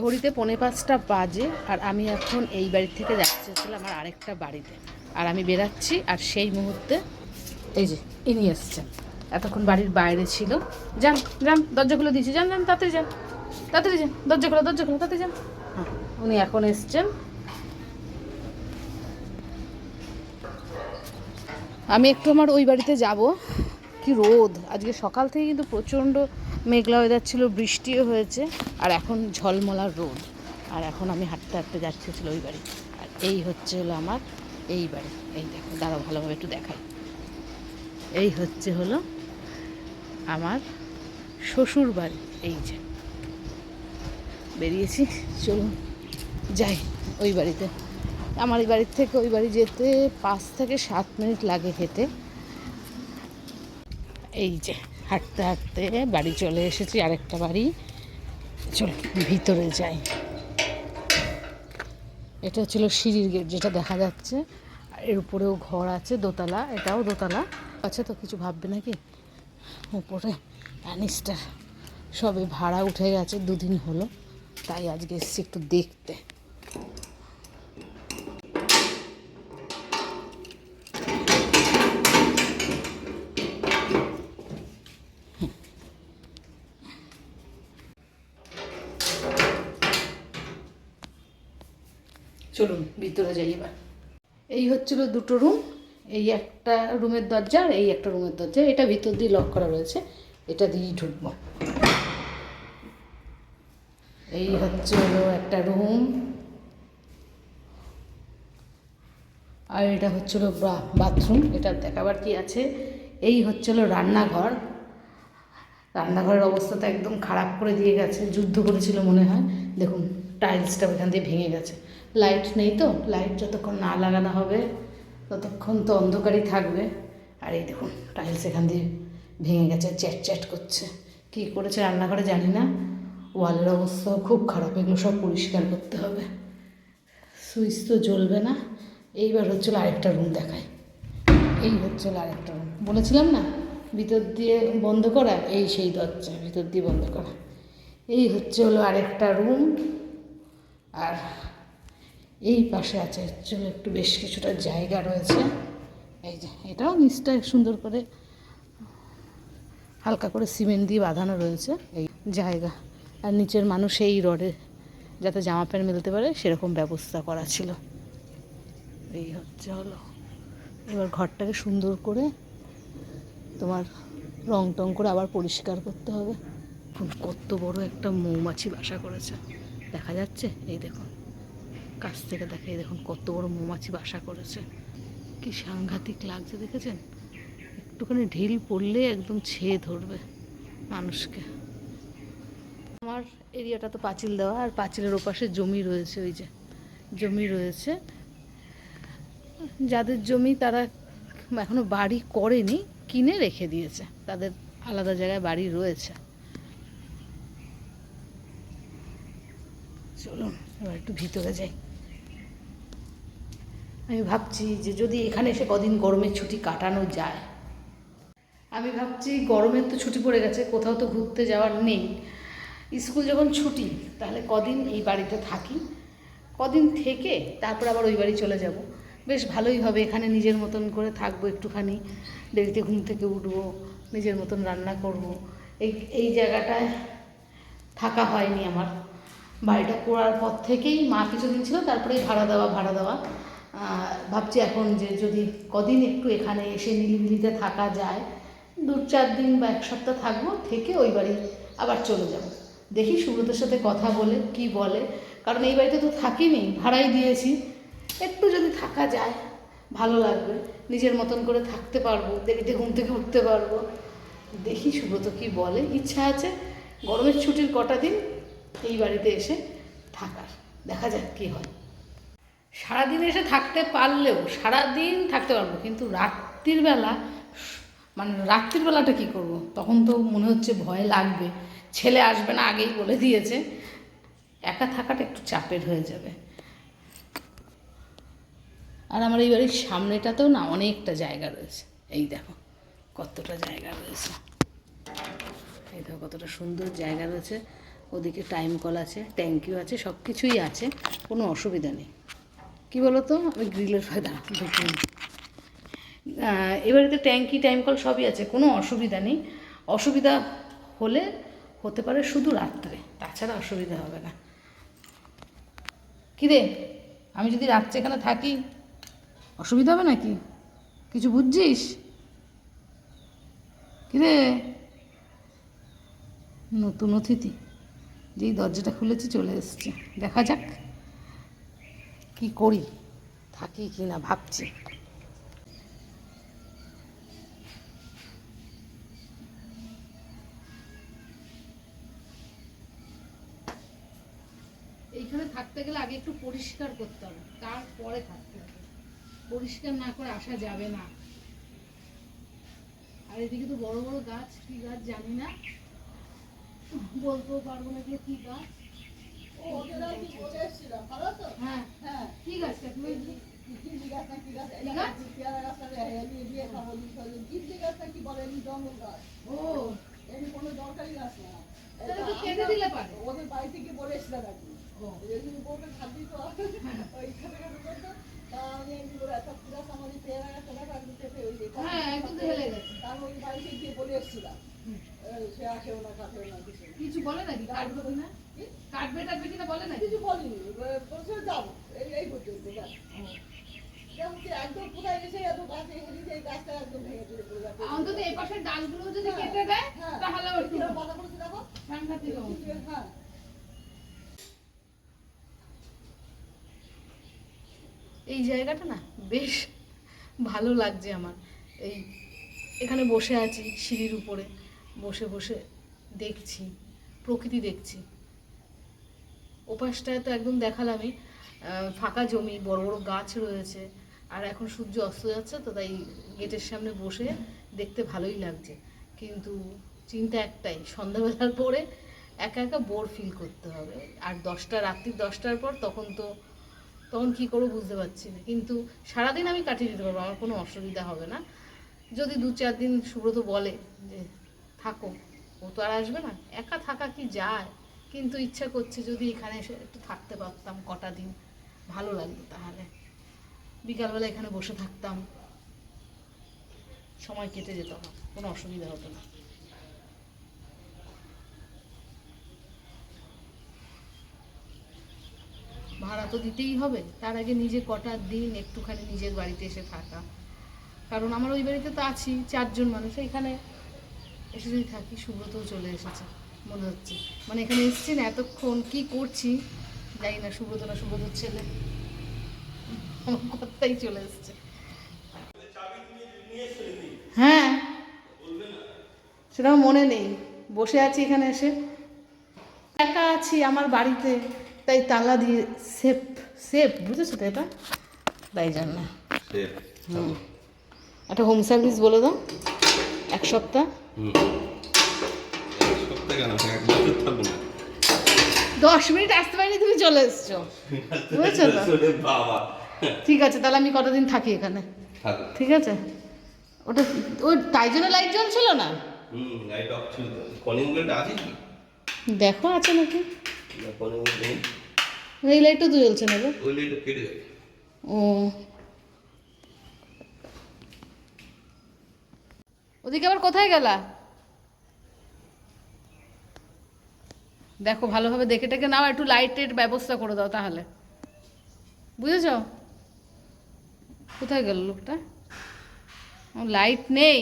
ঘড়িতে পৌনে পাঁচটা বাজে আর আমি এখন এই বাড়ি থেকে যাচ্ছি হচ্ছিল আমার আরেকটা বাড়িতে। আর আমি বেরাচ্ছি আর সেই মুহূর্তে এই যে ইনি এসছেন। এতক্ষণ বাড়ির বাইরে ছিল। যান যান, দরজাগুলো দিয়েছি। যান যান, তাড়াতাড়ি যান তাড়াতাড়ি যান। দরজা খোলো দরজা খোলো তাড়াতাড়ি যান। হ্যাঁ উনি এখন এসছেন। আমি একটু আমার ওই বাড়িতে যাব। কি রোদ। আজকে সকাল থেকে কিন্তু প্রচণ্ড মেঘলা ওয়েদার ছিল, বৃষ্টিও হয়েছে, আর এখন ঝলমলার রোদ। আর এখন আমি হাঁটতে হাঁটতে যাচ্ছি ছিল ওই বাড়ি। আর এই হচ্ছে হলো আমার এই বাড়ি। এই দেখো, দাঁড়াও ভালোভাবে একটু দেখাই। এই হচ্ছে হলো আমার শ্বশুর বাড়ি, এই যে। বেরিয়েছি, চলুন যাই ওই বাড়িতে। আমার এই বাড়ির থেকে ওই বাড়ি যেতে পাঁচ থেকে সাত মিনিট লাগে হেঁটে। এই যে। হাঁটতে হাঁটতে বাড়ি চলে এসেছি, আরেকটা বাড়ি। চল, ভিতরে যাই। এটা হচ্ছিল সিঁড়ির গেট যেটা দেখা যাচ্ছে। এর উপরেও ঘর আছে, দোতলা, এটাও দোতলা। আছে তো কিছু ভাববে নাকি? উপরে অ্যানিস্টার সবে ভাড়া উঠে গেছে, দুদিন হলো। তাই আজকে এসেছি একটু দেখতে। চলুন, ভিতরে যাই এবার। এই হচ্ছিল দুটো রুম এই একটা রুমের দরজা আর এই একটা রুমের দরজা। এটা ভিতর দিয়ে লক করা রয়েছে, এটা দিয়েই ঢুকবো। এই হচ্ছে হলো একটা রুম আর এটা হচ্ছিল বাথরুম এটা দেখাবার কি আছে? এই হচ্ছিল রান্নাঘর। রান্নাঘরের অবস্থা তো একদম খারাপ করে দিয়ে গেছে, যুদ্ধ করেছিল মনে হয়। দেখুন টাইলসটা ওইখান দিয়ে ভেঙে গেছে। লাইট নেই তো লাইট যতক্ষণ না লাগানো হবে, ততক্ষণ তো অন্ধকারই থাকবে। আর এই দেখুন টাইলস এখান দিয়ে ভেঙে গেছে, চ্যাট চ্যাট করছে। কী করেছে রান্নাঘরে জানি না। ওয়ালের অবস্থাও খুব খারাপ, এগুলো সব পরিষ্কার করতে হবে। সুইচ তো জ্বলবে না। এইবার হচ্ছিল আরেকটা রুম দেখায় এই হচ্ছিল আরেকটা রুম বলেছিলাম না, ভিতর দিয়ে বন্ধ করা, এই সেই দরজা, ভিতর দিয়ে বন্ধ করা। এই হচ্ছে হলো আরেকটা রুম আর এই পাশে আছে হলো একটু বেশ কিছুটা জায়গা রয়েছে। এই যে, এটাও নিচটা সুন্দর করে হালকা করে সিমেন্ট দিয়ে বাঁধানো রয়েছে। এই জায়গা। আর নিচের মানুষ এই রডে যাতে জামা প্যান্ট মেলতে পারে সেরকম ব্যবস্থা করা ছিল। এই হচ্ছে হলো। এবার ঘরটাকে সুন্দর করে তোমার রং টং করে আবার পরিষ্কার করতে হবে। কত বড় একটা মৌমাছি বাসা করেছে। দেখা যাচ্ছে? এই দেখুন। কাছ থেকে দেখে এই দেখুন কত বড় মৌমাছি বাসা করেছে। কি সাংঘাতিক লাগছে, দেখেছেন? একটুখানি ঢিল পড়লে একদম ছেয়ে ধরবে মানুষকে। আমার এরিয়াটা তো পাঁচিল দেওয়া, আর পাঁচিলের ওপাশে জমি রয়েছে, ওই যে জমি রয়েছে। যাদের জমি তারা এখনও বাড়ি করেনি, কিনে রেখে দিয়েছে। তাদের আলাদা জায়গায় বাড়ি রয়েছে। চলুন এবার একটু ভিতরে যাই। আমি ভাবছি যে যদি এখানে এসে কদিন গরমের ছুটি কাটানো যায়। আমি ভাবছি গরমের তো ছুটি পড়ে গেছে, কোথাও তো ঘুরতে যাওয়ার নেই। স্কুল যখন ছুটি, তাহলে কদিন এই বাড়িতে থাকি? কদিন থেকে তারপর আবার ওই বাড়ি চলে যাব। বেশ ভালোই হবে, এখানে নিজের মতন করে থাকব একটুখানি। দেরিতে ঘুম থেকে উঠবো, নিজের মতন রান্না করব। এই এই জায়গাটায় থাকা হয়নি আমার। বাড়িটা করার পর থেকেই মা কিছুদিন ছিল তারপরেই ভাড়া দেওয়া ভাড়া দেওয়া। ভাবছি এখন যে যদি কদিন একটু এখানে এসে নিলিবিলিতে থাকা যায়, দু চার দিন বা এক সপ্তাহ থাকব, থেকে ওই বাড়ি আবার চলে যাব। দেখি সুব্রতর সাথে কথা বলে কি বলে, কারণ এই বাড়িতে তো থাকিনি, ভাড়াই দিয়েছি। একটু যদি থাকা যায়, ভালো লাগবে। নিজের মতন করে থাকতে পারব, দেরিতে ঘুম থেকে উঠতে পারব। দেখি সুব্রত কি বলে। ইচ্ছা আছে, গরমের ছুটির কটা দিন এই বাড়িতে এসে থাকার। দেখা যাক কী হয়। সারাদিন এসে থাকতে পারলেও, সারাদিন থাকতে পারব, কিন্তু রাত্রির বেলা মানে রাত্রির বেলাটা কী করব? তখন তো মনে হচ্ছে ভয় লাগবে। ছেলে আসবে না আগেই বলে দিয়েছে। একা থাকাটা একটু চাপের হয়ে যাবে। আর আমার এই বাড়ির সামনেটাতেও না অনেকটা জায়গা রয়েছে। এই দেখো, কতটা জায়গা রয়েছে। এই দেখো, কতটা সুন্দর জায়গা রয়েছে। ওদিকে টাইম কল আছে ট্যাঙ্কিও আছে সব কিছুই আছে কোনো অসুবিধা নেই। কি বলো তো আমি গ্রিলের ফায়দা আহ, এবারেতে ট্যাঙ্কি টাইম কল সবই আছে কোনো অসুবিধা নেই। অসুবিধা হলে হতে পারে শুধু রাত্রে তাছাড়া অসুবিধা হবে না। কী রে আমি যদি রাত্রে এখানে থাকি অসুবিধা হবে নাকি? কিছু বুঝছিস? কী রে নতুন অতিথি। যেই দরজাটা খুলেছি চলে এসছে। দেখা যাক কি করি। থাকি কি না ভাবছি। এইখানে থাকতে গেলে আগে একটু পরিষ্কার করতে হবে, তারপরে থাকতে হবে। পরিষ্কার না করে আসা যাবে না। আর এদিকে তো বড় বড় গাছ, কি গাছ জানি না। বলতেও পারব না যে কি গাছ। হ্যাঁ হ্যাঁ, কি গাছ? কাকিমা এগুলো? কি গাছ? না কি গাছ? কি এটা গাছ? পেয়ারা গাছটা এলিয়ে দিয়ে খাব, বিসর্জন। কিডনি গাছটা কি বলে? এমনি জঙ্গল গাছ। ও এমনি কোনো দরকারি গাছ না। তাহলে এটা তো কেটে দিলে পারে ওদের বাড়ি থেকে বলে এসেছিলাম আর কি। ও এরকম বউকে খাদ দিত, ওই খাতে খাতে করতো। তা আমি এমনি করে একটা গাছ আমাদের পেয়ারা গাছটা দেখো, একদম পেঁপে ওই যে কাঠ- হ্যাঁ একটু তো হেলে গেছে তা আমি ওই বাড়িতে গিয়ে বলে এসেছিলাম। হুম। এই, সে আসেও না, কাটেও না, কিছু না। কিছু বলে নাকি কাটবে কিনা কি? কাটবে টাটবে কিনা বলে নাকি কিছু বলিনি, যাব, এই এই পর্যন্ত, ব্যাস। যেমন কি একদম কোথায় এসে এত গাছ এসে যে এই গাছটা একদম ভেঙে চলে পড়ে যাবে। অন্তত এই পাশের ডালগুলো যদি কেটে দেয় হ্যাঁ। তাহলে একটু কিরম পাতা দেখো। সাংঘাতিক হ্যাঁ। এই জায়গাটা না বেশ ভালো লাগছে আমার এই এখানে বসে আছি সিঁড়ির উপরে বসে বসে দেখছি প্রকৃতি দেখছি ওপাশটায় তো একদম দেখালামই। ফাঁকা জমি, বড় বড় গাছ রয়েছে। আর এখন সূর্য অস্ত যাচ্ছে, তো তাই গেটের সামনে বসে দেখতে ভালোই লাগছে। কিন্তু চিন্তা একটাই, সন্ধ্যাবেলার পরে একা একা বোর ফিল করতে হবে। আর দশটা রাত্রি দশটার পর তখন তো, তখন কী করব বুঝতে পারছি না। কিন্তু সারাদিন আমি কাটিয়ে দিতে পারব, আমার কোনো অসুবিধা হবে না। যদি দু চার দিন সুব্রত বলে যে, থাকো। ও তো আর আসবে না। একা থাকা কি যায়? কিন্তু ইচ্ছা করছে যদি এখানে এসে একটু থাকতে পারতাম কটা দিন, ভালো লাগতো তাহলে। বিকালবেলা এখানে বসে থাকতাম। সময় কেটে যেত আমার কোনো অসুবিধা হতো না। ভাড়া তো দিতেই হবে, তার আগে নিজে কটা দিন একটুখানি নিজের বাড়িতে এসে থাকা। কারণ আমার ওই বাড়িতে তো আছি, চারজন মানুষ, এখানে এসে যদি থাকি, সুব্রতও চলে এসেছে। মনে হচ্ছে। মানে এখানে এসছি না এতক্ষণ কি করছি? জানি না সুব্রত না সুব্রতর ছেলে। কথাই চলে এসছে। হ্যাঁ। সেটা আমার মনে নেই। বসে আছি এখানে এসে। একা আছি আমার বাড়িতে। তাই তালা দিয়ে সেফ সেফ বুঝেছ তো এটা? তাই জন্য। একটা হোম সার্ভিস বলে দাও। এক সপ্তাহ। সপ্তাহ কেন থাকব না। দশ মিনিট আসতে পারিনি তুমি চলে এসছো। বুঝেছ তো? বাবা। ঠিক আছে তাহলে আমি কটা দিন থাকি এখানে? ঠিক আছে? ওটা ওই তাই জন্য লাইট জ্বলছিল না? হুম লাইট অফ ছিল কলিং বেলটা আছে কি? দেখো আছে নাকি? কলিং বেল এই লাইটও তো জ্বলছে না গো। ওই লাইটটা কেটে ও। ওদিকে আবার কোথায় গেলা? দেখো, ভালোভাবে দেখে টেকে নাও, একটু লাইটের ব্যবস্থা করে দাও তাহলে। বুঝেছ? কোথায় গেল লোকটা? লাইট নেই।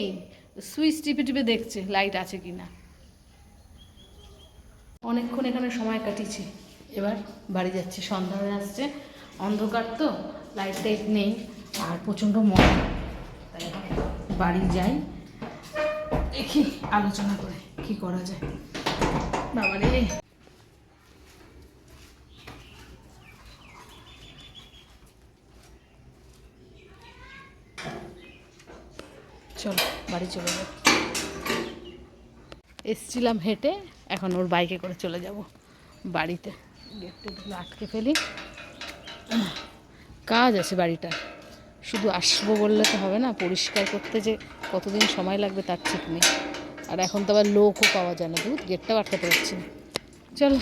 সুইচ টিপে টিপে দেখছে লাইট আছে কি না অনেকক্ষণ এখানে সময় কাটিয়েছি। এবার বাড়ি যাচ্ছি, সন্ধ্যা হয়ে আসছে। অন্ধকার তো লাইট টাইট নেই, আর প্রচণ্ড মজা তাই বাড়ি যাই, দেখি, আলোচনা করে কি করা যায়। বাবা চলো, বাড়ি চলে যাব এসছিলাম হেঁটে, এখন ওর বাইকে করে চলে যাব বাড়িতে। গেট টেটগুলো আটকে ফেলি। কাজ আছে বাড়িটা। শুধু আসব বললে তো হবে না, পরিষ্কার করতে যে কতদিন সময় লাগবে তার ঠিক নেই। আর এখন তো আবার লোকও পাওয়া যায় না, দুধ গেটটাও আটকাতে পারছি না। চলো।